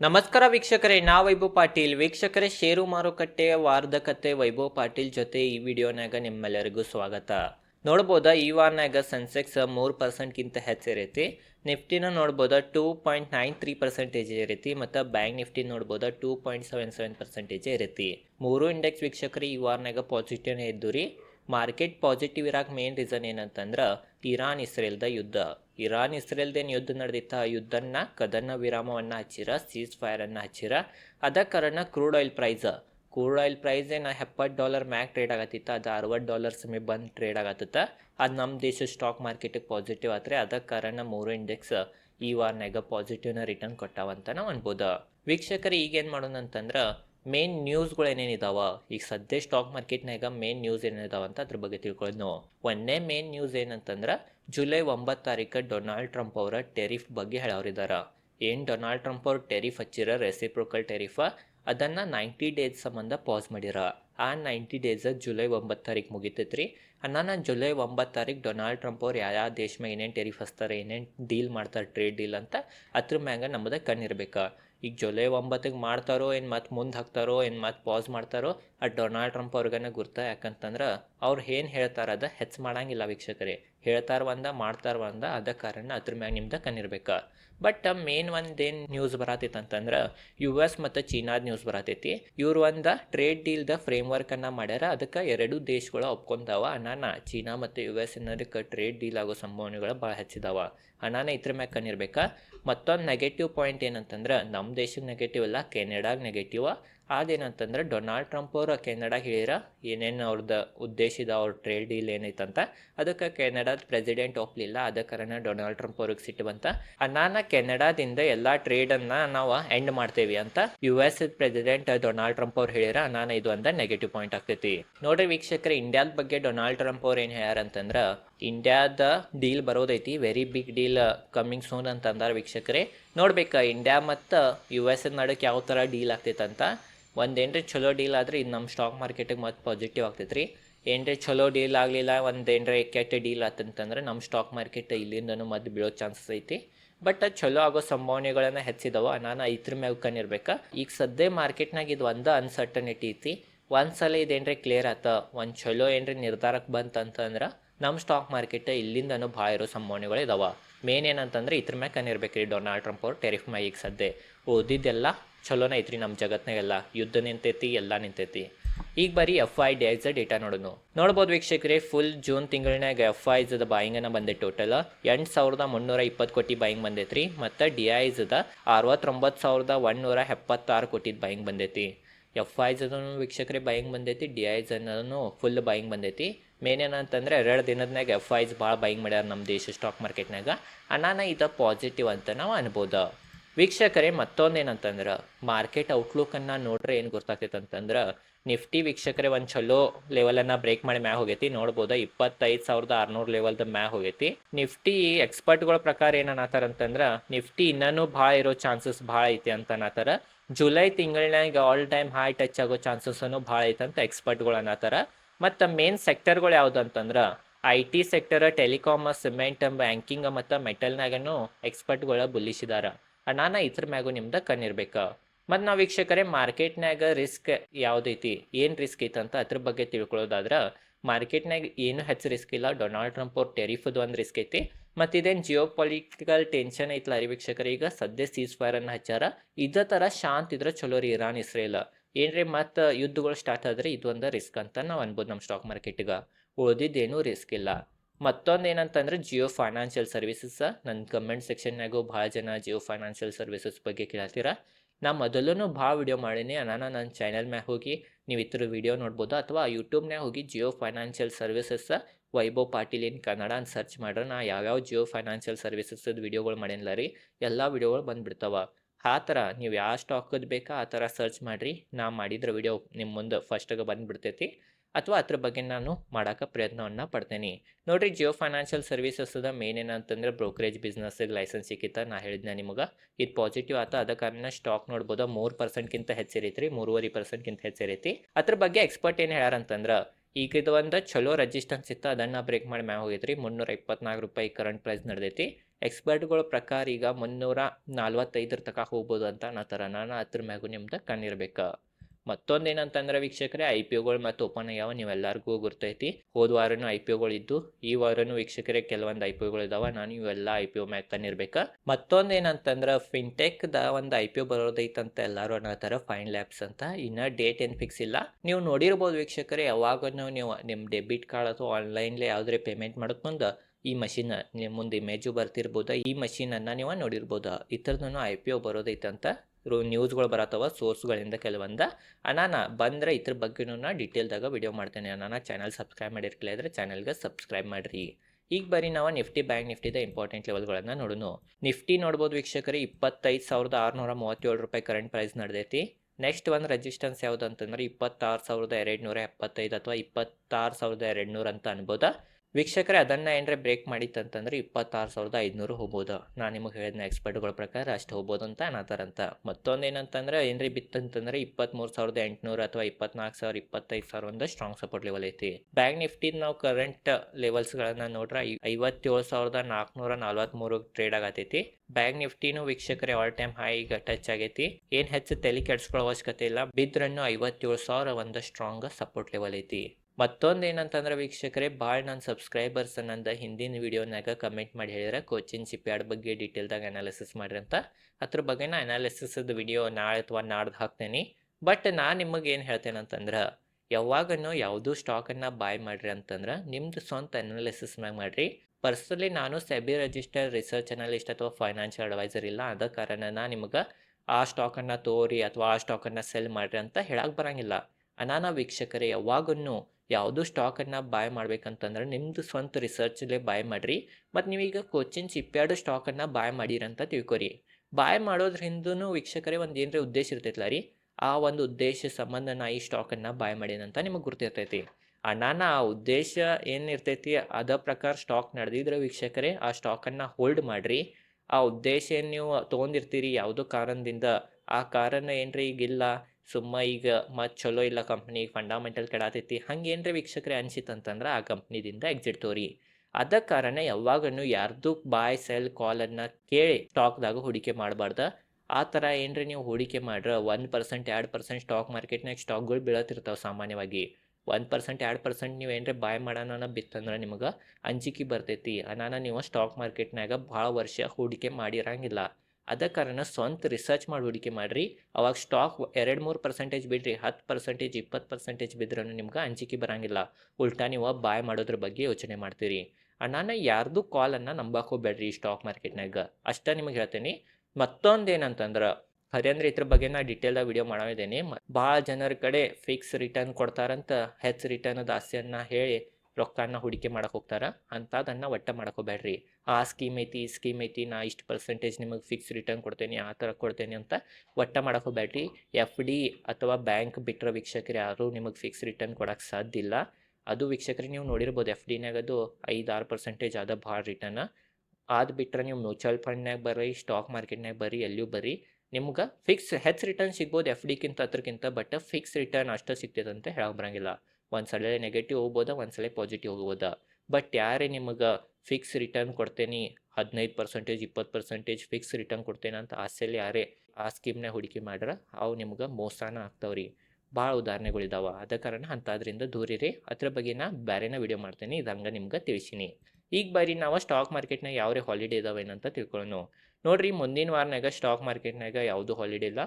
ನಮಸ್ಕಾರ ವೀಕ್ಷಕರೇ ನಾ ವೈಭವ್ ಪಾಟೀಲ್. ವೀಕ್ಷಕರೇ, ಷೇರು ಮಾರುಕಟ್ಟೆಯ ವಾರದ ಕತೆ ವೈಭವ್ ಪಾಟೀಲ್ ಜೊತೆ ಈ ವಿಡಿಯೋನಾಗ ನಿಮ್ಮೆಲ್ಲರಿಗೂ ಸ್ವಾಗತ. ನೋಡ್ಬೋದ, ಈ ವಾರನಾಗ ಸೆನ್ಸೆಕ್ಸ್ ಮೂರು ಪರ್ಸೆಂಟ್ಗಿಂತ ಹೆಚ್ಚಿರೈತಿ ನಿಫ್ಟಿನ ನೋಡ್ಬೋದ, two point nine three percentage ಇರೈತಿ ಮತ್ತು ಬ್ಯಾಂಕ್ ನಿಫ್ಟಿ ನೋಡ್ಬೋದ, two point seven seven percentage ಇರೈತಿ. ಮೂರು ಇಂಡೆಕ್ಸ್ ವೀಕ್ಷಕರು, ಈ ವಾರನಾಗ ಪಾಸಿಟಿವ್ನೇ ಇದ್ದು ರೀ ಮಾರ್ಕೆಟ್ ಪಾಸಿಟಿವ್ ಇರಾಕ್ ಮೇನ್ ರೀಸನ್ ಏನಂತಂದ್ರೆ ಇರಾನ್ ಇಸ್ರೇಲ್ದ ಯುದ್ಧ. ಇರಾನ್ ಇಸ್ರೇಲ್ದೇನು ಯುದ್ಧ ನಡೆದಿತ್ತ ಆ ಯುದ್ಧನ ಕದನ ವಿರಾಮವನ್ನು ಹಚ್ಚಿರ ಸೀಸ್ ಫೈರನ್ನು ಹಚ್ಚಿರ. ಅದ ಕಾರಣ crude oil price crude oil price ಏನ ಎಪ್ಪತ್ತು ಡಾಲರ್ ಮ್ಯಾಕ್ ಟ್ರೇಡ್ ಆಗತ್ತಿತ್ತು, ಅದು ಅರವತ್ತು ಡಾಲರ್ ಸಮಯ ಬಂದು ಟ್ರೇಡ್ ಆಗತ್ತ ಅದು ನಮ್ಮ ದೇಶದ ಸ್ಟಾಕ್ ಮಾರ್ಕೆಟಿಗೆ ಪಾಸಿಟಿವ್ ಆದ್ರೆ ಅದ ಕಾರಣ ಮೂರು ಇಂಡೆಕ್ಸ್ ಈ ವಾರನಾಗ ಪಾಸಿಟಿವ್ನ ರಿಟರ್ನ್ ಕೊಟ್ಟಾವಂತ ನಾವು ಅನ್ಬೋದು. ವೀಕ್ಷಕರು, ಈಗೇನು ಮಾಡೋಣ ಅಂತಂದ್ರೆ ಮೇನ್ ನ್ಯೂಸ್ಗಳು ಏನೇನಿದಾವ ಈಗ ಸದ್ಯ ಸ್ಟಾಕ್ ಮಾರ್ಕೆಟ್ನಾಗ ಮೇನ್ ನ್ಯೂಸ್ ಏನಿದಾವ ಅಂತ ಅದ್ರ ಬಗ್ಗೆ ತಿಳ್ಕೊಳ್ಳೋದು ಒಂದೇ ಮೇನ್ ನ್ಯೂಸ್ ಏನಂತಂದ್ರೆ ಜುಲೈ ಒಂಬತ್ತು ತಾರೀಕು ಡೊನಾಲ್ಡ್ ಟ್ರಂಪ್ ಅವರ ಟೆರಿಫ್ ಬಗ್ಗೆ ಹೇಳೋರಿದ್ದಾರೆ ಏನು ಡೊನಾಲ್ಡ್ ಟ್ರಂಪ್ ಅವ್ರು ಟೆರಿಫ್ ಹಚ್ಚಿರ, ರೆಸಿಪ್ರೋಕಲ್ ಟೆರಿಫ? ಅದನ್ನು ನೈಂಟಿ ಡೇಸ್ ಸಂಬಂಧ ಪಾಸ್ ಮಾಡಿರ. ಆ ನೈಂಟಿ ಡೇಸ್ ಜುಲೈ ಒಂಬತ್ತು ತಾರೀಕು ಮುಗಿತೈತ್ರಿ. ಅನ್ನ ಜುಲೈ ಒಂಬತ್ತು ತಾರೀಕು ಡೊನಾಲ್ಡ್ ಟ್ರಂಪ್ ಅವ್ರು ಯಾವ ಯಾವ ದೇಶ ಮ್ಯಾಗ ಏನೇನು ಟೆರಿಫ್ ಹಚ್ತಾರೆ, ಏನೇನು ಡೀಲ್ ಮಾಡ್ತಾರೆ, ಟ್ರೇಡ್ ಡೀಲ್ ಅಂತ ಅದ್ರ ಮ್ಯಾಗ ನಮ್ಮದ ಕಣ್ಣಿರ್ಬೇಕು. ಈಗ ಜುಲೈ ಒಂಬತ್ತಿಗೆ ಮಾಡ್ತಾರೋ, ಏನು ಮತ್ತೆ ಮುಂದೆ ಹಾಕ್ತಾರೋ, ಏನು ಮತ್ತೆ ಪಾಸ್ ಮಾಡ್ತಾರೋ, ಆ ಡೊನಾಲ್ಡ್ ಟ್ರಂಪ್ ಅವ್ರಿಗನ ಗುರ್ತ ಯಾಕಂತಂದ್ರೆ ಅವ್ರು ಏನು ಹೇಳ್ತಾರ ಅದು ಹೆಚ್ಚು ಮಾಡಂಗಿಲ್ಲ ವೀಕ್ಷಕರೇ. ಹೇಳ್ತಾರ ಒಂದ, ಮಾಡ್ತಾರ ಒಂದ, ಅದ ಕಾರಣ ಅದ್ರ ಮ್ಯಾಗ ನಿಮ್ದು ಕಣ್ಣಿರ್ಬೇಕು. ಬಟ್ ಮೇನ್ ಒಂದೇನು ನ್ಯೂಸ್ ಬರತೈತೆ ಅಂತಂದ್ರೆ ಯು ಎಸ್ ಮತ್ತು ಚೀನಾದ ನ್ಯೂಸ್ ಬರತೈತಿ. ಇವ್ರು ಒಂದು ಟ್ರೇಡ್ ಡೀಲ್ದ ಫ್ರೇಮ್ವರ್ಕನ್ನು ಮಾಡ್ಯಾರ. ಅದಕ್ಕೆ ಎರಡು ದೇಶಗಳು ಒಪ್ಕೊಂತಾವ ಅನಾನ ಚೀನಾ ಮತ್ತು ಯು ಎಸ್ ಅನ್ನೋದಕ್ಕೆ ಟ್ರೇಡ್ ಡೀಲ್ ಆಗೋ ಸಂಭಾವನೆಗಳು ಭಾಳ ಹೆಚ್ಚಿದಾವ. ಅನಾನ ಇದ್ರ ಮ್ಯಾಗ ಕಣ್ಣಿರ್ಬೇಕಾ. ಮತ್ತೊಂದು ನೆಗೆಟಿವ್ ಪಾಯಿಂಟ್ ಏನಂತಂದ್ರೆ ನಮ್ಮ ದೇಶಕ್ಕೆ ನೆಗೆಟಿವ್ ಅಲ್ಲ ಕೆನಡಾಗ ನೆಗೆಟಿವ್ ಅದೇನಂತಂದ್ರೆ ಡೊನಾಲ್ಡ್ ಟ್ರಂಪ್ ಅವರು ಕೆನಡಾಗೆ ಹೇಳಿರ ಏನೇನು ಅವ್ರದ ಉದ್ದೇಶದ ಅವ್ರ ಟ್ರೇಡ್ ಡೀಲ್ ಏನೈತಂತ ಅದಕ್ಕೆ ಕೆನಡಾದ ಪ್ರೆಸಿಡೆಂಟ್ ಒಪ್ಲಿಲ್ಲ. ಅದ ಕಾರಣ ಡೊನಾಲ್ಡ್ ಟ್ರಂಪ್ ಅವ್ರಿಗೆ ಸಿಟ್ಟು ಬಂತ. ನಾನು ಕೆನಡಾದಿಂದ ಎಲ್ಲ ಟ್ರೇಡನ್ನು ನಾವು ಎಂಡ್ ಮಾಡ್ತೇವಿ ಅಂತ U S president Donald Trump ಅವ್ರು ಹೇಳಿರ ನಾನು ಇದು ಒಂದು ನೆಗೆಟಿವ್ ಪಾಯಿಂಟ್ ಆಗ್ತೈತಿ. ನೋಡ್ರಿ ವೀಕ್ಷಕರ, ಇಂಡಿಯಾದ ಬಗ್ಗೆ ಡೊನಾಲ್ಡ್ ಟ್ರಂಪ್ ಅವ್ರು ಏನು ಹೇಳ್ಯಾರಂತಂದ್ರೆ ಇಂಡಿಯಾದ deal ಬರೋದೈತಿ. Very big deal coming soon ಅಂತ ಅಂದಾರ ವೀಕ್ಷಕರೇ. ನೋಡ್ಬೇಕು ಇಂಡಿಯಾ ಮತ್ತು ಯು ಎಸ್ ನಡಕ್ಕೆ ಯಾವ ಥರ ಡೀಲ್ ಆಗ್ತೈತಂತ. ಏನ್ರಿ ಚಲೋ ಡೀಲ್ ಆದ್ರೆ ಇದು ನಮ್ಮ ಸ್ಟಾಕ್ ಮಾರ್ಕೆಟಿಗೆ ಮತ್ತೆ ಪಾಸಿಟಿವ್ ಆಗ್ತೈತೆ ರೀ ಏನ್ರಿ ಚಲೋ ಡೀಲ್ ಆಗಲಿಲ್ಲ, ಒಂದು ಏನ್ರಿ ಕೆಟ್ಟ ಡೀಲ್ ಆತಂತಂದ್ರೆ ನಮ್ಮ ಸ್ಟಾಕ್ ಮಾರ್ಕೆಟ್ ಇಲ್ಲಿಂದನೂ ಮತ್ತೆ ಬೀಳೋ ಚಾನ್ಸಸ್ ಐತಿ. ಬಟ್ ಚಲೋ ಆಗೋ ಸಂಭಾವನೆಗಳನ್ನ ಹೆಚ್ಚಿದಾವ. ನಾನು ಇದ್ರ ಮ್ಯಾಗ ಕಣ್ಣಿರ್ಬೇಕಾ ಈಗ ಸದ್ಯ ಮಾರ್ಕೆಟ್ನಾಗ ಇದು ಒಂದು ಅನ್ಸರ್ಟನಿಟಿ ಐತಿ. ಒಂದು ಸಲ ಇದೇನ್ರಿ ಕ್ಲಿಯರ್ ಆತ. ಒಂದು ಚಲೋ ಏನ್ರಿ ನಿರ್ಧಾರಕ್ಕೆ ಬಂತಂತಂದ್ರೆ ನಮ್ಮ ಸ್ಟಾಕ್ ಮಾರ್ಕೆಟ್ ಇಲ್ಲಿಂದನೂ ಭಾಳ ಇರೋ ಸಂಭಾವನೆಗಳು ಇದಾವೆ. ಮೇನ್ ಏನಂತಂದ್ರೆ ಇದ್ರ ಮ್ಯಾಗ ಕಣ್ಣಿರ್ಬೇಕು ರೀ ಡೊನಾಲ್ಡ್ ಟ್ರಂಪ್ ಅವ್ರು ಟೆರಿಫ್ ಮ್ಯಾಗ ಈಗ ಸದ್ದೆ. ಓದಿದ್ದೆಲ್ಲ ಚಲೋನ ಐತ್ರಿ ನಮ್ಮ ಜಗತ್ನಾಗೆಲ್ಲ ಯುದ್ಧ ನಿಂತೈತಿ, ಎಲ್ಲ ನಿಂತೈತಿ. ಈಗ ಬರೀ F I D I's data ನೋಡೋಣ ನೋಡ್ಬೋದು ವೀಕ್ಷಕರೇ ಫುಲ್ ಜೂನ್ ತಿಂಗಳಿನಾಗ ಎಫ್ ದ ಬೈಯಿಂಗ್ ಬಂದೆ ಟೋಟಲ್ ಎಂಟು ಸಾವಿರದ ಮುನ್ನೂರ ಇಪ್ಪತ್ತು ಕೋಟಿ ಬಾಯಿಂಗ್ ಬಂದೈತ್ರಿ, ಮತ್ತು ಡಿ ಐ ಐಸ್ದ ಅರವತ್ತೊಂಬತ್ತು ಸಾವಿರದ ಒಂದೂರ ಎಪ್ಪತ್ತಾರು ಕೋಟಿದ ಬಾಯಿಂಗ್ ಬಂದೈತಿ. ಎಫ್ ಐ ಜದನು ವೀಕ್ಷಕರೇ ಬಾಯಿಂಗ್ ಬಂದೈತಿ ಡಿ ಐ ಅನ್ನೋದು ಫುಲ್ ಬಾಯಿಂಗ್ ಬಂದೈತಿ. ಮೇನ್ ಏನಂತಂದ್ರೆ ಎರಡು ದಿನದ್ನಾಗ ಎಫ್ ಐಸ್ ಭಾಳ ಬೈಂಗ್ ಮಾಡ್ಯಾರ ನಮ್ಮ ದೇಶ ಸ್ಟಾಕ್ ಮಾರ್ಕೆಟ್ನಾಗ ಅನಾನ ಇದು ಪಾಸಿಟಿವ್ ಅಂತ ನಾವು ಅನ್ಬೋದು. ವೀಕ್ಷಕರೇ ಮತ್ತೊಂದು ಏನಂತಂದ್ರೆ ಮಾರ್ಕೆಟ್ ಔಟ್ಲುಕ್ಕನ್ನು ನೋಡ್ರೆ ಏನು ಗೊತ್ತಾಗ್ತೈತೆ ಅಂತಂದ್ರೆ ನಿಫ್ಟಿ ವೀಕ್ಷಕರೇ ಒಂದು ಚಲೋ ಲೆವೆಲನ್ನು ಬ್ರೇಕ್ ಮಾಡಿ ಮ್ಯಾಗ ಹೋಗೈತಿ. ನೋಡ್ಬೋದು ಇಪ್ಪತ್ತೈದು ಸಾವಿರದ ಆರುನೂರು ಲೆವೆಲ್ದ ಮ್ಯಾಗ ಹೋಗೈತಿ. ನಿಫ್ಟಿ ಎಕ್ಸ್ಪರ್ಟ್ಗಳ ಪ್ರಕಾರ ಏನನ್ನತ್ತಾರ ಅಂತಂದ್ರೆ ನಿಫ್ಟಿ ಇನ್ನೂ ಭಾಳ ಇರೋ ಚಾನ್ಸಸ್ ಭಾಳ ಐತಿ ಅಂತ ಅನ್ನತಾರ. ಜುಲೈ ತಿಂಗಳಿನಾಗ ಆಲ್ ಟೈಮ್ ಹೈ ಟಚ್ ಆಗೋ ಚಾನ್ಸಸ್ಸನ್ನು ಭಾಳ ಐತೆ ಅಂತ ಎಕ್ಸ್ಪರ್ಟ್ಗಳು ಅನ್ನತ್ತಾರ ಮತ್ತು ಮೇನ್ ಸೆಕ್ಟರ್ಗಳು ಯಾವುದು ಅಂತಂದ್ರೆ I T sector telecom cement banking ಮತ್ತು ಮೆಟಲ್ನಾಗನು ಎಕ್ಸ್ಪರ್ಟ್ಗಳ ಬುಲ್ಲಿಸಿದಾರ. ನಾನು ಇದ್ರ ಮ್ಯಾಗು ನಿಮ್ದು ಕಣ್ಣಿರ್ಬೇಕು. ಮತ್ತು ನಾವು ವೀಕ್ಷಕರೇ ಮಾರ್ಕೆಟ್ನಾಗ ರಿಸ್ಕ್ ಯಾವುದೈತಿ, ಏನು ರಿಸ್ಕ್ ಐತೆ ಅಂತ ಅದ್ರ ಬಗ್ಗೆ ತಿಳ್ಕೊಳ್ಳೋದಾದ್ರೆ ಮಾರ್ಕೆಟ್ನಾಗ ಏನು ಹೆಚ್ಚು ರಿಸ್ಕ್ ಇಲ್ಲ ಡೊನಾಲ್ಡ್ ಟ್ರಂಪ್ ಅವ್ರ ಟೆರಿಫ್ದು ಒಂದು ರಿಸ್ಕ್ ಐತಿ. ಮತ್ತು ಇದೇನು ಜಿಯೋ ಪೊಲಿಟಿಕಲ್ ಟೆನ್ಷನ್ ಐತಲ್ಲ ರೀ ವೀಕ್ಷಕರೇ, ಈಗ ಸದ್ಯ ಸೀಸ್ ಫೈರನ್ನು ಹಚ್ಚಾರ. ಇದೇ ಥರ ಶಾಂತ ಇದ್ರೆ ಚಲೋ ರೀ ಇರಾನ್, ಇಸ್ರೇಲ್. ಏನ್ರಿ ಮತ್ತು ಯುದ್ಧಗಳು ಸ್ಟಾರ್ಟ್ ಆದ್ರೆ ಇದು ಒಂದು ರಿಸ್ಕ್ ಅಂತ ನಾವು ಅನ್ಬೋದು ನಮ್ಮ ಸ್ಟಾಕ್ ಮಾರ್ಕೆಟಿಗೆ ಉಳಿದಿದ್ದೇನೂ ರಿಸ್ಕ್ ಇಲ್ಲ. ಮತ್ತೊಂದು ಏನಂತಂದ್ರೆ ಜಿಯೋ ಫೈನಾನ್ಷಿಯಲ್ ಸರ್ವಿಸಸ್ ನನ್ನ ಕಮೆಂಟ್ ಸೆಕ್ಷನ್ನಾಗೂ ಭಾಳ ಜನ ಜಿಯೋ ಫೈನಾನ್ಷಿಯಲ್ ಸರ್ವಿಸಸ್ ಬಗ್ಗೆ ಕೇಳ್ತೀರ. ನಾ ಮೊದಲೂ ಭಾಳ ವಿಡಿಯೋ ಮಾಡೀನಿ. ನಾನು ನನ್ನ ಚಾನಲ್ ಮ್ಯಾಗ ಹೋಗಿ ನೀವು ಇತರ ವಿಡಿಯೋ ನೋಡ್ಬೋದು ಅಥವಾ ಯೂಟ್ಯೂಬ್ನಾಗ ಹೋಗಿ Jio Financial Services Vaibhav Patil in Kannada ಅಂತ ಸರ್ಚ್ ಮಾಡ್ರೆ ನಾ ಯಾವ್ಯಾವ ಜಿಯೋ ಫೈನಾನ್ಷಿಯಲ್ ಸರ್ವಿಸಸ್ ವಿಡಿಯೋಗಳು ಮಾಡೇನಿಲ್ಲ ರೀ, ಎಲ್ಲ ವಿಡಿಯೋಗಳು ಬಂದುಬಿಡ್ತಾವ. ಆ ಥರ ನೀವು ಯಾವ ಸ್ಟಾಕದ್ದು ಬೇಕಾ ಆ ಥರ ಸರ್ಚ್ ಮಾಡಿರಿ. ನಾ ಮಾಡಿದ್ರೆ ವಿಡಿಯೋ ನಿಮ್ಮ ಮುಂದೆ ಫಸ್ಟಿಗೆ ಬಂದುಬಿಡ್ತೈತಿ. ಅಥವಾ ಅದ್ರ ಬಗ್ಗೆ ನಾನು ಮಾಡೋಕೆ ಪ್ರಯತ್ನವನ್ನು ಪಡ್ತೇನೆ. ನೋಡಿರಿ ಜಿಯೋ ಫೈನಾನ್ಷಿಯಲ್ ಸರ್ವಿಸಸ್ದ ಮೇನ್ ಏನಂತಂದ್ರೆ ಬ್ರೋಕರೇಜ್ ಬಿಸ್ನೆಸ್ಸಿಗೆ ಲೈಸೆನ್ಸ್ ಸಿಕ್ಕಿತ್ತ ನಾ ಹೇಳಿದ್ನ ನಿಮಗೆ. ಇದು ಪಾಸಿಟಿವ್ ಆತ, ಅದ ಕಾರಣ ಸ್ಟಾಕ್ ನೋಡ್ಬೋದು ಮೂರು ಪರ್ಸೆಂಟ್ಗಿಂತ ಹೆಚ್ಚಿರೈತ್ರಿ ಮೂರುವರೆ ಪರ್ಸೆಂಟ್ಗಿಂತ ಹೆಚ್ಚಿರೈತಿ ಅದ್ರ ಬಗ್ಗೆ ಎಕ್ಸ್ಪರ್ಟ್ ಏನು ಹೇಳ್ಯಾರಂತಂದ್ರೆ, ಈಗ ಇದು ಒಂದು ಚಲೋ ರೆಜಿಸ್ಟೆನ್ಸ್ ಇತ್ತು, ಅದನ್ನು ಬ್ರೇಕ್ ಮಾಡಿ ಮ್ಯಾಗ ಹೋಗೈತ್ರಿ. ಮುನ್ನೂರ ಇಪ್ಪತ್ನಾಲ್ಕು ರೂಪಾಯಿ ಕರೆಂಟ್ ಪ್ರೈಸ್ ನಡೆದೈತಿ. ಎಕ್ಸ್ಪರ್ಟ್ಗಳ ಪ್ರಕಾರ ಈಗ ಮುನ್ನೂರ ನಲ್ವತ್ತೈದರ ತನಕ ಹೋಗ್ಬೋದು ಅಂತ ಅನ್ನತ್ತಾರ ನಾನು ಅದ್ರ ಮ್ಯಾಗೂ ನಿಮ್ದು ಕಣ್ಣಿರ್ಬೇಕು. ಮತ್ತೊಂದು ಏನಂತಂದ್ರೆ ವೀಕ್ಷಕರೇ, ಐ ಪಿ ಒಗಳು ಮತ್ತು ಓಪನ್ ಆಗ್ಯಾವ ನೀವೆಲ್ಲರಿಗೂ ಗುರ್ತೈತಿ. ಹೋದ ವಾರನೂ ಐ ಪಿ ಒಗಳು ಇದ್ದು ಈ ವಾರನೂ ವೀಕ್ಷಕರೇ ಕೆಲವೊಂದು ಐ ಪಿ ಒಗಳು ಇದಾವ, ನಾನು ಇವೆಲ್ಲ ಐ ಪಿ ಒ ಮ್ಯಾಗ ಕಣ್ಣಿರ್ಬೇಕು. ಮತ್ತೊಂದು ಏನಂತಂದ್ರೆ ದ ಒಂದು ಐ ಪಿ ಒ ಬರೋದೈತಂತ ಎಲ್ಲರೂ ಅನ್ನತ್ತಾರ ಫೈನ್ ಲ್ಯಾಬ್ಸ್ ಅಂತ ಇನ್ನ ಡೇಟ್ ಏನು ಫಿಕ್ಸ್ ಇಲ್ಲ. ನೀವು ನೋಡಿರ್ಬೋದು ವೀಕ್ಷಕರೇ ಯಾವಾಗ ನೀವು ನಿಮ್ಮ ಡೆಬಿಟ್ ಕಾರ್ಡ್ ಅಥವಾ ಆನ್ಲೈನ್ಲೇ ಯಾವುದೇ ಪೇಮೆಂಟ್ ಮಾಡೋದು ಮುಂದೆ ಈ ಮಷಿನ್ ಮುಂದೆ ಇಮೇಜು ಬರ್ತಿರ್ಬೋದು, ಈ ಮಷೀನನ್ನು ನೀವು ನೋಡಿರ್ಬೋದು. ಈ ಥರದ್ದು ಐ ಪಿ ಒ ಬರೋದೈತಂತ ರು ನ್ಯೂಸ್ಗಳು ಬರತ್ತವ ಸೋರ್ಸ್ಗಳಿಂದ ಕೆಲವೊಂದು. ಅನಾನ ಬಂದರೆ ಇದ್ರ ಬಗ್ಗೆನೂ ನಾನು ಡೀಟೇಲ್ದಾಗ ವಿಡಿಯೋ ಮಾಡ್ತೇನೆ. ಅನಾನ ಚಾನಲ್ ಸಬ್ಸ್ಕ್ರೈಬ್ ಮಾಡಿರ್ಕಿಲ್ಲ ಇದ್ರೆ ಚಾನಲ್ಗೆ ಸಬ್ಸ್ಕ್ರೈಬ್ ಮಾಡಿರಿ. ಈಗ ಬರೀ ನಾವು ನಿಫ್ಟಿ ಬ್ಯಾಂಕ್ ನಿಫ್ಟಿದ ಇಂಪಾರ್ಟೆಂಟ್ ಲೆವೆಲ್ಗಳನ್ನು ನೋಡೋಣ ನಿಫ್ಟಿ ನೋಡ್ಬೋದು ವೀಕ್ಷಕರಿ, ಇಪ್ಪತ್ತೈದು ಸಾವಿರದ ಆರುನೂರ ಮೂವತ್ತೇಳು ರೂಪಾಯಿ ಕರೆಂಟ್ ಪ್ರೈಸ್ ನಡೆದೈತಿ. ನೆಕ್ಸ್ಟ್ ಒಂದು ರೆಜಿಸ್ಟೆನ್ಸ್ ಯಾವುದು ಅಂತಂದ್ರೆ ಇಪ್ಪತ್ತಾರು ಸಾವಿರದ ಎರಡು ನೂರ ಎಪ್ಪತ್ತೈದು ಅಥವಾ ಇಪ್ಪತ್ತಾರು ಸಾವಿರದ ಎರಡು ನೂರು ಅಂತ ಅನ್ಬೋದಾ. ವೀಕ್ಷಕರೇ, ಅದನ್ನು ಏನರೆ ಬ್ರೇಕ್ ಮಾಡಿತ್ತಂತಂದ್ರೆ ಇಪ್ಪತ್ತಾರು ಸಾವಿರದ ಐದುನೂರು ಹೋಗ್ಬೋದು. ನಾನು ನಿಮಗೆ ಹೇಳಿದ್ನ ಎಕ್ಸ್ಪರ್ಟ್ಗಳ ಪ್ರಕಾರ ಅಷ್ಟು ಹೋಗ್ಬೋದು ಅಂತ ಅನ್ನತಾರಂತ ಮತ್ತೊಂದು ಏನಂತಂದ್ರೆ, ಏನ್ರಿ ಬಿತ್ತಂತಂದ್ರೆ ಇಪ್ಪತ್ತ್ಮೂರು ಸಾವಿರದ ಎಂಟುನೂರು ಅಥವಾ ಇಪ್ಪತ್ನಾಲ್ಕು ಸಾವಿರ, ಇಪ್ಪತ್ತೈದು ಸಾವಿರ ಒಂದು ಸ್ಟ್ರಾಂಗ್ ಸಪೋರ್ಟ್ ಲೆವೆಲ್ ಐತಿ. ಬ್ಯಾಂಕ್ ನಿಫ್ಟಿ ನಾವು ಕರೆಂಟ್ ಲೆವೆಲ್ಸ್ಗಳನ್ನು ನೋಡ್ರೆ ಐವತ್ತೇಳು ಸಾವಿರದ ನಾಲ್ಕುನೂರ ನಲ್ವತ್ತ್ಮೂರು ಟ್ರೇಡ್ ಆಗತೈತಿ. ಬ್ಯಾಂಕ್ ನಿಫ್ಟಿನೂ ವೀಕ್ಷಕರೇ ಆಲ್ ಟೈಮ್ ಹೈ ಈಗ ಟಚ್ ಆಗೈತಿ. ಏನು ಹೆಚ್ಚು ತಲೆ ಕೆಡ್ಸ್ಕೊಳ್ಳೋ ಅವಶ್ಯಕತೆ ಇಲ್ಲ. ಬಿದ್ರನ್ನು ಐವತ್ತೇಳು ಸಾವಿರ ಒಂದು ಸ್ಟ್ರಾಂಗ್ ಸಪೋರ್ಟ್ ಲೆವೆಲ್ ಐತಿ. ಮತ್ತೊಂದು ಏನಂತಂದ್ರೆ ವೀಕ್ಷಕರೇ ಭಾಳ ನನ್ನ ಸಬ್ಸ್ಕ್ರೈಬರ್ಸ್ ನಂದು ಹಿಂದಿನ ವಿಡಿಯೋನಾಗ ಕಮೆಂಟ್ ಮಾಡಿ ಹೇಳಿದ್ರೆ ಕೋಚಿಂಗ್ ಸಿಪ್ಯಾರ್ಡ್ ಬಗ್ಗೆ ಡೀಟೇಲ್ದಾಗ ಅನಾಲಿಸಿಸ್ ಮಾಡ್ರಿ ಅಂತ. ಅದ್ರ ಬಗ್ಗೆ ನಾ ಅನಾಲಿಸಿಸದ ವಿಡಿಯೋ ನಾಳೆ ಅಥವಾ ನಾಡ್ದು ಹಾಕ್ತೇನೆ. ಬಟ್ ನಾನು ನಿಮಗೆ ಏನು ಹೇಳ್ತೇನೆ ಅಂತಂದ್ರೆ, ಯಾವಾಗನೂ ಯಾವುದೂ ಸ್ಟಾಕನ್ನು ಬಾಯ್ ಮಾಡ್ರಿ ಅಂತಂದ್ರೆ ನಿಮ್ದು ಸ್ವಂತ ಅನಾಲಿಸಿಸ್ ಮ್ಯಾಗ ಮಾಡಿರಿ. ಪರ್ಸನಲಿ ನಾನು ಸೆಬಿ ರಿಜಿಸ್ಟರ್ ರಿಸರ್ಚ್ ಅನಾಲಿಸ್ಟ್ ಅಥವಾ ಫೈನಾನ್ಷಿಯಲ್ ಅಡ್ವೈಸರ್ ಇಲ್ಲ. ಅದ ಕಾರಣ ನಾ ನಿಮಗೆ ಆ ಸ್ಟಾಕನ್ನು ತೋರಿ ಅಥವಾ ಆ ಸ್ಟಾಕನ್ನು ಸೆಲ್ ಮಾಡ್ರಿ ಅಂತ ಹೇಳಕ್ಕೆ ಬರಂಗಿಲ್ಲ. ಅನಾನ ವೀಕ್ಷಕರೇ, ಯಾವಾಗನ್ನು ಯಾವುದೂ ಸ್ಟಾಕನ್ನು ಬಾಯ್ ಮಾಡಬೇಕಂತಂದ್ರೆ ನಿಮ್ಮದು ಸ್ವಂತ ರಿಸರ್ಚಲ್ಲೇ ಬಾಯ್ ಮಾಡಿರಿ. ಮತ್ತು ನೀವೀಗ ಕೋಚಿನ್ ಚಿಪ್ಪ್ಯಾಡು ಸ್ಟಾಕನ್ನು ಬಾಯ್ ಮಾಡಿರಂತ ತಿಳ್ಕೊರಿ. ಬಾಯ್ ಮಾಡೋದ್ರಿಂದನೂ ವೀಕ್ಷಕರೇ ಒಂದು ಏನರ ಉದ್ದೇಶ ಇರ್ತೈತಲ್ಲ ರೀ? ಆ ಒಂದು ಉದ್ದೇಶ ಸಂಬಂಧ ನಾ ಈ ಸ್ಟಾಕನ್ನು ಬಾಯ್ ಮಾಡೀನಂತ ನಿಮಗೆ ಗುರ್ತಿರ್ತೈತಿ. ನಾನು ಆ ಉದ್ದೇಶ ಏನಿರ್ತೈತಿ ಅದ ಪ್ರಕಾರ ಸ್ಟಾಕ್ ನಡೆದಿದ್ರೆ ವೀಕ್ಷಕರೇ ಆ ಸ್ಟಾಕನ್ನು ಹೋಲ್ಡ್ ಮಾಡಿರಿ. ಆ ಉದ್ದೇಶ ಏನು ನೀವು ತೊಗೊಂಡಿರ್ತೀರಿ? ಯಾವುದೋ ಕಾರಣದಿಂದ. ಆ ಕಾರಣ ಏನ್ರಿ ಈಗಿಲ್ಲ? ಸುಮ್ಮ ಈಗ ಮತ್ತು ಚಲೋ ಇಲ್ಲ ಕಂಪ್ನಿ ಫಂಡಮೆಂಟಲ್ ಕೆಡಾತೈತಿ ಹಂಗೆ ಏನ್ರಿ ವೀಕ್ಷಕರೇ ಅನ್ಸಿತ್ತಂತಂದ್ರೆ ಆ ಕಂಪ್ನಿದಿಂದ ಎಕ್ಸಿಟ್ ತೋರಿ. ಅದ ಕಾರಣ ಯಾವಾಗನು ಯಾರ್ದು ಬಾಯ್ ಸೆಲ್ ಕಾಲ್ ಅನ್ನು ಕೇಳಿ ಸ್ಟಾಕ್ದಾಗ ಹೂಡಿಕೆ ಮಾಡಬಾರ್ದ. ಆ ಥರ ಏನ್ರಿ ನೀವು ಹೂಡಿಕೆ ಮಾಡ್ರ ಒನ್ ಪರ್ಸೆಂಟ್ ಎರಡು ಪರ್ಸೆಂಟ್ ಸ್ಟಾಕ್ ಮಾರ್ಕೆಟ್ನಾಗ ಸ್ಟಾಕ್ಗಳು ಬೀಳತ್ತಿರ್ತಾವೆ ಸಾಮಾನ್ಯವಾಗಿ. ಒನ್ ಪರ್ಸೆಂಟ್ ಎರಡು ಪರ್ಸೆಂಟ್ ನೀವು ಏನರ ಬಾಯ್ ಮಾಡೋಣ ಬಿತ್ತಂದ್ರೆ ನಿಮಗೆ ಅಂಜಿಕೆ ಬರ್ತೈತಿ. ಅನಾನ ನೀವು ಸ್ಟಾಕ್ ಮಾರ್ಕೆಟ್ನಾಗ ಭಾಳ ವರ್ಷ ಹೂಡಿಕೆ ಮಾಡಿರಂಗಿಲ್ಲ. ಅದ ಕಾರಣ ಸ್ವಂತ ರಿಸರ್ಚ್ ಮಾಡಿ ಹೂಡಿಕೆ ಮಾಡಿರಿ. ಅವಾಗ ಸ್ಟಾಕ್ ಎರಡು ಮೂರು ಪರ್ಸೆಂಟೇಜ್ ಬಿಡ್ರಿ, ಹತ್ತು ಪರ್ಸೆಂಟೇಜ್ ಇಪ್ಪತ್ತು ಪರ್ಸೆಂಟೇಜ್ ಬಿದ್ರೂ ನಿಮ್ಗೆ ಅಂಜಿಕೆ ಬರಂಗಿಲ್ಲ. ಉಲ್ಟಾ ನೀವು ಬಾಯ್ ಮಾಡೋದ್ರ ಬಗ್ಗೆ ಯೋಚನೆ ಮಾಡ್ತೀರಿ. ಅಣ್ಣನ ಯಾರ್ದು ಕಾಲನ್ನು ನಂಬಕ್ಕೆ ಹೋಗ್ಬೇಡ್ರಿ ಈ ಸ್ಟಾಕ್ ಮಾರ್ಕೆಟ್ನಾಗ ಅಷ್ಟೇ ನಿಮಗೆ ಹೇಳ್ತೀನಿ. ಮತ್ತೊಂದು ಏನಂತಂದ್ರೆ ಖರೆ ಅಂದ್ರೆ ಇದ್ರ ಬಗ್ಗೆ ನಾ ಡೀಟೇಲ್ದಾಗ ವಿಡಿಯೋ ಮಾಡಿದ್ದೀನಿ ಭಾಳ ಜನರ ಕಡೆ ಫಿಕ್ಸ್ ರಿಟರ್ನ್ ಕೊಡ್ತಾರಂತ, ಹೆಚ್ಚು ರಿಟರ್ನ್ ಆಸೆಯನ್ನ ಹೇಳಿ ರೊಕ್ಕನ ಹೂಡಿಕೆ ಮಾಡಕ್ಕೆ ಹೋಗ್ತಾರ? ಅಂತದನ್ನ ಒಟ್ಟ ಮಾಡ್ಕೋಬೇಡ್ರಿ ಆ ಸ್ಕೀಮ್ ಐತಿ, ಈ ಸ್ಕೀಮ್ ಐತಿ, ನಾ ಇಷ್ಟು ಪರ್ಸೆಂಟೇಜ್ ನಿಮಗೆ ಫಿಕ್ಸ್ ರಿಟರ್ನ್ ಕೊಡ್ತೇನೆ, ಆ ಥರ ಕೊಡ್ತೇನೆ ಅಂತ ಒಟ್ಟ ಮಾಡಕ್ಕೆ ಹೋಗ್ಬೇಡ್ರಿ. ಎಫ್ ಡಿ ಅಥವಾ ಬ್ಯಾಂಕ್ ಬಿಟ್ಟರೆ ವೀಕ್ಷಕರು ಯಾರೂ ನಿಮಗೆ ಫಿಕ್ಸ್ ರಿಟರ್ನ್ ಕೊಡೋಕ್ಕೆ ಸಾಧ್ಯ ಇಲ್ಲ. ಅದು ವೀಕ್ಷಕರಿಗೆ ನೀವು ನೋಡಿರ್ಬೋದು ಎಫ್ ಡಿನಾಗ ಅದು ಐದು ಆರು ಪರ್ಸೆಂಟೇಜ್ ಆದ ಭಾಳ ರಿಟರ್ನ್ ಅದು ಬಿಟ್ಟರೆ ನೀವು ಮ್ಯೂಚುವಲ್ ಫಂಡ್ನಾಗ ಬರ್ರಿ ಸ್ಟಾಕ್ ಮಾರ್ಕೆಟ್ನಾಗ ಬರ್ರಿ, ಎಲ್ಲಿಯೂ ಬರ್ರಿ. ನಿಮ್ಗೆ ಫಿಕ್ಸ್ ಹೆಚ್ಚು ರಿಟರ್ನ್ ಸಿಗ್ಬೋದು ಎಫ್ ಡಿಕ್ಕಿಂತ ಅದ್ರಕ್ಕಿಂತ ಬಟ್ ಫಿಕ್ಸ್ ರಿಟರ್ನ್ ಅಷ್ಟು ಸಿಗ್ತದೆ ಅಂತ ಹೇಳಕ್ಕೆ ಬರಂಗಿಲ್ಲ. ಒಂದು ಸಲ ನೆಗೆಟಿವ್ ಹೋಗ್ಬೋದಾ, ಒಂದು ಸಲ ಪಾಸಿಟಿವ್ ಹೋಗ್ಬೋದ. ಬಟ್ ಯಾರೇ ನಿಮಗೆ ಫಿಕ್ಸ್ ರಿಟರ್ನ್ ಕೊಡ್ತೇನೆ, ಹದಿನೈದು ಪರ್ಸೆಂಟೇಜ್ ಇಪ್ಪತ್ತು ಪರ್ಸೆಂಟೇಜ್ ಫಿಕ್ಸ್ ರಿಟರ್ನ್ ಕೊಡ್ತೇನೆ ಅಂತ ಆಸೆಯಲ್ಲಿ ಯಾರೇ ಆ ಸ್ಕೀಮ್ನ ಹೂಡಿಕೆ ಮಾಡ್ರೆ, ಅವು ನಿಮ್ಗೆ ಮೋಸನ ಆಗ್ತಾವ್ರಿ. ಭಾಳ ಉದಾಹರಣೆಗಳಿದಾವೆ ಅದ ಕಾರಣ ಅಂಥದ್ರಿಂದ ದೂರಿರಿ ಅದ್ರ ಬಗ್ಗೆ ನಾ ಬೇರೆನ ವಿಡಿಯೋ ಮಾಡ್ತೇನೆ. ಇದಂಗೆ ನಿಮ್ಗೆ ತಿಳಿಸೀನಿ. ಈಗ ಬರೀ ನಾವು ಸ್ಟಾಕ್ ಮಾರ್ಕೆಟ್ನಾಗ ಯಾವ್ರೇ ಹಾಲಿಡೇ ಇದಾವೇನಂತ ತಿಳ್ಕೊಳ್ಳೋಣ ನೋಡ್ರಿ, ಮುಂದಿನ ವಾರನಾಗ ಸ್ಟಾಕ್ ಮಾರ್ಕೆಟ್ನಾಗ ಯಾವುದು ಹಾಲಿಡೇ ಇಲ್ಲ.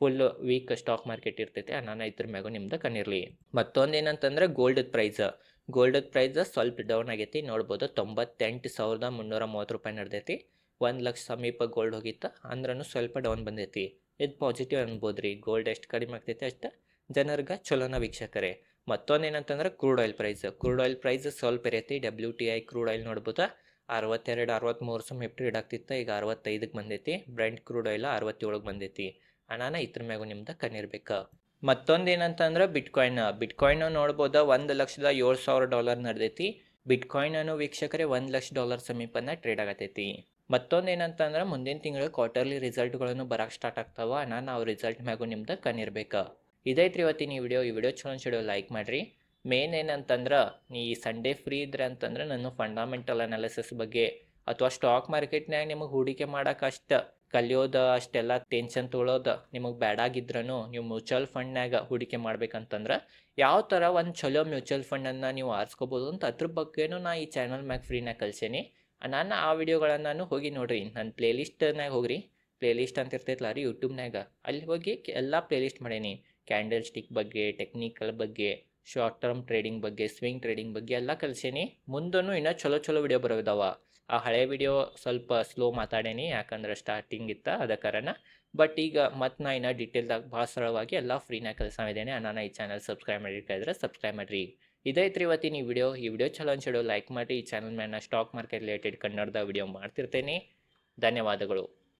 ಫುಲ್ ವೀಕ್ ಸ್ಟಾಕ್ ಮಾರ್ಕೆಟ್ ಇರ್ತೈತೆ ನಾನು ಇದ್ರ ಮ್ಯಾಗ ನಿಮ್ದು ಕಣ್ಣಿರಲಿ. ಮತ್ತೊಂದು ಏನಂತಂದ್ರೆ ಗೋಲ್ಡ್ ಪ್ರೈಸ್ ಗೋಲ್ಡ್ ಪ್ರೈಸ್ ಸ್ವಲ್ಪ ಡೌನ್ ಆಗೈತಿ, ನೋಡ್ಬೋದು ತೊಂಬತ್ತೆಂಟು ಸಾವಿರದ ಮುನ್ನೂರ ಮೂವತ್ತು ರೂಪಾಯಿ ನಡೆದೈತಿ. ಒಂದು ಲಕ್ಷ ಸಮೀಪ ಗೋಲ್ಡ್ ಹೋಗಿತ್ತು ಅಂದ್ರೂ ಸ್ವಲ್ಪ ಡೌನ್ ಬಂದೈತಿ. ಇದು ಪಾಸಿಟಿವ್ ಅನ್ಬೋದು ರೀ ಗೋಲ್ಡ್ ಎಷ್ಟು ಕಡಿಮೆ ಆಗ್ತೈತಿ ಅಷ್ಟು ಜನರಿಗೆ ಚಲೋನ ವೀಕ್ಷಕರೇ. ಮತ್ತೊಂದು ಏನಂತಂದ್ರೆ crude oil price crude oil price ಸ್ವಲ್ಪ ಇರೈತಿ W T I crude oil ನೋಡ್ಬೋದು, ಅರವತ್ತೆರಡು ಅರವತ್ತ್ಮೂರು ಸಮ ಟ್ರೇಡ್ ಆಗ್ತಿತ್ತು ಈಗ ಅರವತ್ತೈದಕ್ಕೆ ಬಂದೈತಿ. ಬ್ರೆಂಟ್ ಕ್ರೂಡ್ ಆಯಿಲ್ ಅರವತ್ತೇಳಕ್ಕೆ ಬಂದೈತಿ. ಅನಾನ ಇದ್ರ ಮ್ಯಾಗು ನಿಮ್ದು ಕಣ್ಣಿರ್ಬೇಕು. ಮತ್ತೊಂದು ಏನಂತಂದ್ರೆ ಬಿಟ್ಕಾಯಿನ್ ಬಿಟ್ಕಾಯಿನ್ ನೋಡ್ಬೋದು ಒಂದು ಲಕ್ಷದ ಏಳು ಸಾವಿರ ಡಾಲರ್ ನಡೆದೈತಿ. ಬಿಟ್ಕಾಯಿನನ್ನು ವೀಕ್ಷಕರೇ ಒಂದು ಲಕ್ಷ ಡಾಲರ್ ಸಮೀಪನ ಟ್ರೇಡ್ ಆಗತೈತಿ. ಮತ್ತೊಂದು ಏನಂತಂದ್ರೆ ಮುಂದಿನ ತಿಂಗಳು ಕ್ವಾರ್ಟರ್ಲಿ ರಿಸಲ್ಟ್ಗಳನ್ನು ಬರಕ್ಕೆ ಸ್ಟಾರ್ಟ್ ಆಗ್ತಾವ. ಅಣ್ಣ ನಾವು ರಿಸಲ್ಟ್ ಮ್ಯಾಗು ನಿಮ್ದು ಕಣ್ಣಿರ್ಬೇಕು. ಇದೈತ್ರಿ ಇವತ್ತಿನ ಈ ವಿಡಿಯೋ ಈ ವಿಡಿಯೋ ಚಲೋ ಅನ್ಸಿಡೋ ಲೈಕ್ ಮಾಡಿರಿ. ಮೇನ್ ಏನಂತಂದ್ರೆ ನೀ ಸಂಡೇ ಫ್ರೀ ಇದ್ರೆ ಅಂತಂದ್ರೆ ನನ್ನ ಫಂಡಮೆಂಟಲ್ ಅನಾಲಿಸಿಸ್ ಬಗ್ಗೆ ಅಥವಾ ಸ್ಟಾಕ್ ಮಾರ್ಕೆಟ್ನ್ಯಾಗ ನಿಮಗೆ ಹೂಡಿಕೆ ಮಾಡಕ್ಕೆ ಅಷ್ಟು ಕಲಿಯೋದು ಅಷ್ಟೆಲ್ಲ ಟೆನ್ಷನ್ ತೊಗೊಳೋದು ನಿಮಗೆ ಬ್ಯಾಡಾಗಿದ್ರೂ ನೀವು ಮ್ಯೂಚುವಲ್ ಫಂಡ್ನಾಗ ಹೂಡಿಕೆ ಮಾಡ್ಬೇಕಂತಂದ್ರೆ ಯಾವ ಥರ ಒಂದು ಚಲೋ ಮ್ಯೂಚುವಲ್ ಫಂಡನ್ನು ನೀವು ಆರಿಸ್ಕೋಬೋದು ಅಂತ ಅದ್ರ ಬಗ್ಗೆನೂ ನಾ ಈ ಚಾನಲ್ ಮ್ಯಾಗ ಫ್ರೀನಾಗ ಕಲ್ಸೇನಿ. ನಾನು ಆ ವಿಡಿಯೋಗಳನ್ನು ಹೋಗಿ ನೋಡ್ರಿ ನನ್ನ ಪ್ಲೇಲಿಸ್ಟ್ನಾಗ ಹೋಗ್ರಿ. ಪ್ಲೇಲಿಸ್ಟ್ ಅಂತ ಇರ್ತೈತಲ್ಲ ರೀ ಯೂಟ್ಯೂಬ್ನಾಗ ಅಲ್ಲಿ ಹೋಗಿ ಎಲ್ಲ ಪ್ಲೇಲಿಸ್ಟ್ ಮಾಡೇನಿ. ಕ್ಯಾಂಡಲ್ ಸ್ಟಿಕ್ ಬಗ್ಗೆ ಟೆಕ್ನಿಕಲ್ ಬಗ್ಗೆ. ಶಾರ್ಟ್ ಟರ್ಮ್ ಟ್ರೇಡಿಂಗ್ ಬಗ್ಗೆ ಸ್ವಿಂಗ್ ಟ್ರೇಡಿಂಗ್ ಬಗ್ಗೆ ಎಲ್ಲ ಕಲಿಸೀನಿ. ಮುಂದೂ ಇನ್ನೂ ಚಲೋ ಚಲೋ ವಿಡಿಯೋ ಬರೋದಾವ ಆ ಹಳೆ ವಿಡಿಯೋ ಸ್ವಲ್ಪ ಸ್ಲೋ ಮಾತಾಡೇನಿ, ಯಾಕಂದ್ರೆ ಸ್ಟಾರ್ಟಿಂಗ್ ಇತ್ತ, ಅದ ಕಾರಣ. ಬಟ್ ಈಗ ಮತ್ತೆ ನಾ ಇನ್ನೂ ಡೀಟೇಲ್ದಾಗ ಭಾಳ ಸರಳವಾಗಿ ಎಲ್ಲ ಫ್ರೀನಾಗ ಕೆಲಸ ಇದ್ದೇನೆ ನಾನು ಈ ಚಾನಲ್ ಸಬ್ಸ್ಕ್ರೈಬ್ ಮಾಡಿರ್ತಾಯಿದ್ರೆ ಸಬ್ಸ್ಕ್ರೈಬ್ ಮಾಡಿರಿ. ಇದೈತ್ರಿ ಇವತ್ತಿನ ಈ ವಿಡಿಯೋ ಈ ವಿಡಿಯೋ ಚಲೋ ಅನ್ಸಿಡೋ ಲೈಕ್ ಮಾಡಿ ಈ ಚಾನಲ್ ಮೇಲೆ ಸ್ಟಾಕ್ ಮಾರ್ಕೆಟ್ ರಿಲೇಟೆಡ್ ಕನ್ನಡದ ವಿಡಿಯೋ ಮಾಡ್ತಿರ್ತೇನೆ. ಧನ್ಯವಾದಗಳು.